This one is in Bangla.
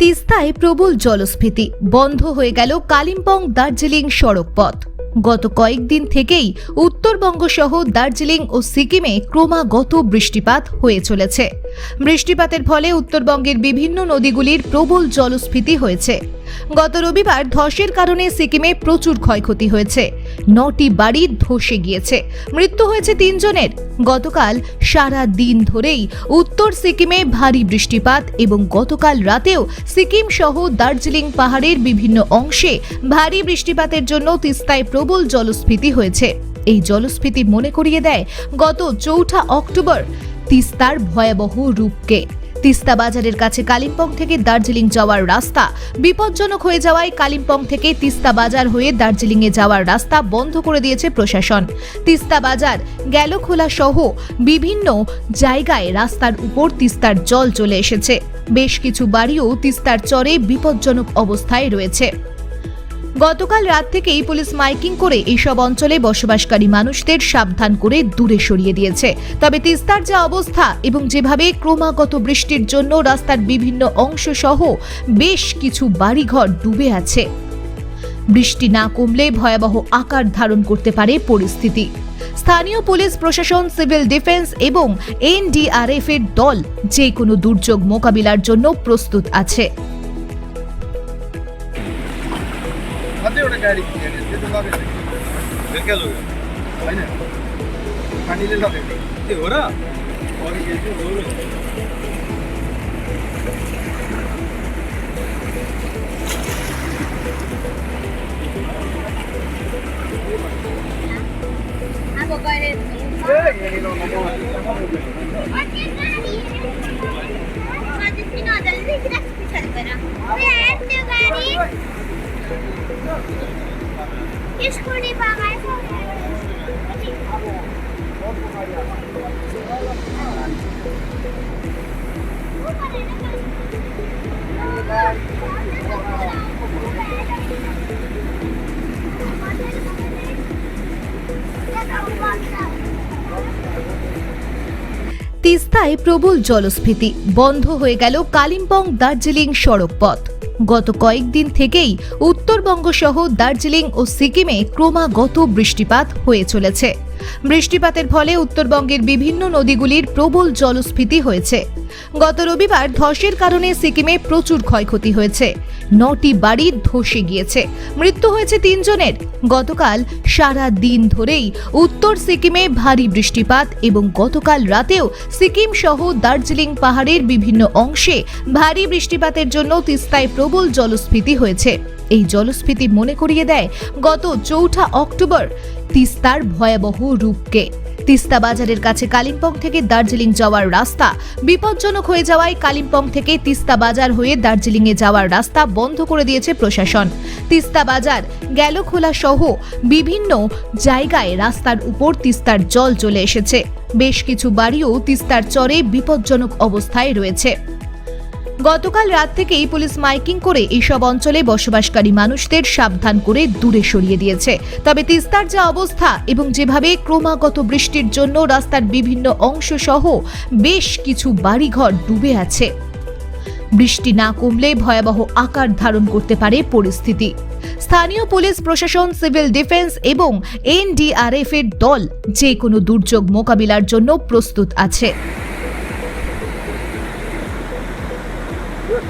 তিস্তায় প্রবল জলস্ফীতি। বন্ধ হয়ে গেল কালিম্পং দার্জিলিং সড়ক পথ গত কয়েকদিন থেকেই উত্তরবঙ্গ সহ দার্জিলিং ও সিকিমে ক্রমাগত বৃষ্টিপাত হয়ে চলেছে। বৃষ্টিপাতের ফলে উত্তরবঙ্গের বিভিন্ন নদীগুলির প্রবল জলস্ফীতি হয়েছে। গত রবিবার ধসের কারণে সিকিমে প্রচুর ক্ষয়ক্ষতি হয়েছে। নটি বাড়ি ধসে গিয়েছে। মৃত্যু হয়েছে তিনজনের। গতকাল সারা দিন ধরেই উত্তর সিকিমে ভারী বৃষ্টিপাত এবং গতকাল রাতেও সিকিম সহ দার্জিলিং পাহাড়ের বিভিন্ন অংশে ভারী বৃষ্টিপাতের জন্য তিস্তায় প্রবল জলস্ফীতি হয়েছে। এই জলস্ফীতি মনে করিয়ে দেয় গত চৌঠা অক্টোবর তিস্তার ভয়াবহ রূপকে। তিস্তা বাজারের কাছে কালিম্পং থেকে দার্জিলিং যাওয়ার রাস্তা। বিপজ্জনক হয়ে যাওয়ায় কালিম্পং থেকে তিস্তা বাজার হয়ে দার্জিলিংয়ে যাওয়ার রাস্তা বন্ধ করে দিয়েছে প্রশাসন। তিস্তা বাজার, গেলখোলা সহ বিভিন্ন জায়গায় রাস্তার উপর তিস্তার জল চলে এসেছে। বেশ কিছু বাড়িও তিস্তার চরে বিপজ্জনক অবস্থায় রয়েছে। গতকাল রাত থেকেই পুলিশ মাইকিং করে এইসব অঞ্চলে বসবাসকারী মানুষদের সাবধান করে দূরে সরিয়ে দিয়েছে। তবে তিস্তার যা অবস্থা এবং যেভাবে ক্রমাগত বৃষ্টির জন্য রাস্তার বিভিন্ন অংশ সহ বেশ কিছু বাড়িঘর ডুবে আছে। বৃষ্টি না কমলে ভয়াবহ আকার ধারণ করতে পারে পরিস্থিতি। স্থানীয় পুলিশ প্রশাসন, সিভিল ডিফেন্স এবং এনডিআরএফ এর দল যে কোনো দুর্যোগ মোকাবিলার জন্য প্রস্তুত আছে। आते एउटा गाडी हिँडेर त्यो त लगेको बेलुका लग्यो होइन पानीले लगेको त्यो हो र अघि के थियो, हो र। अब गएर ए, यहाँनिर स्कुटी पाएको তিস্তায় প্রবল জলস্ফীতি বন্ধ হয়ে গেল কালিম্পং দার্জিলিং সড়ক পথ গত কয়েকদিন থেকেই উত্তরবঙ্গ সহ দার্জিলিং ও সিকিমে ক্রমাগত বৃষ্টিপাত হয়ে চলেছে। বৃষ্টিপাতের ফলে উত্তরবঙ্গের বিভিন্ন নদীগুলির প্রবল জলস্ফীতি হয়েছে। গত রবিবার ধসের কারণে সিকিমে প্রচুর ক্ষয়ক্ষতি হয়েছে। নটি বাড়ি ধসে গিয়েছে। মৃত্যু হয়েছে তিনজনের। গতকাল সারা দিন ধরেই উত্তর সিকিমে ভারী বৃষ্টিপাত এবং গতকাল রাতেও সিকিম সহ দার্জিলিং পাহাড়ের বিভিন্ন অংশে ভারী বৃষ্টিপাতের জন্য তিস্তায় প্রবল জলস্ফীতি হয়েছে। এই জলস্ফীতি মনে করিয়ে দেয় গত চৌঠা অক্টোবর তিস্তার ভয়াবহ রূপকে। তিস্তা বাজারের কাছে কালিম্পং থেকে দার্জিলিং যাওয়ার রাস্তা বিপজ্জনক হয়ে যাওয়ায় কালিম্পং থেকে তিস্তা বাজার হয়ে দার্জিলিংয়ে যাওয়ার রাস্তা বন্ধ করে দিয়েছে প্রশাসন। তিস্তা বাজার গ্যালোখোলা সহ বিভিন্ন জায়গায় রাস্তার উপর তিস্তার জল চলে এসেছে। বেশ কিছু বাড়িও তিস্তার চরে বিপজ্জনক অবস্থায় রয়েছে। গতকাল রাত থেকেই পুলিশ মাইকিং করে এইসব অঞ্চলে বসবাসকারী মানুষদের সাবধান করে দূরে সরিয়ে দিয়েছে। তবে তিস্তার যা অবস্থা এবং যেভাবে ক্রমাগত বৃষ্টির জন্য রাস্তার বিভিন্ন অংশ সহ বেশ কিছু বাড়িঘর ডুবে আছে। বৃষ্টি না কমলে ভয়াবহ আকার ধারণ করতে পারে পরিস্থিতি। স্থানীয় পুলিশ প্রশাসন, সিভিল ডিফেন্স এবং এনডিআরএফ এর দল যে কোনো দুর্যোগ মোকাবিলার জন্য প্রস্তুত আছে।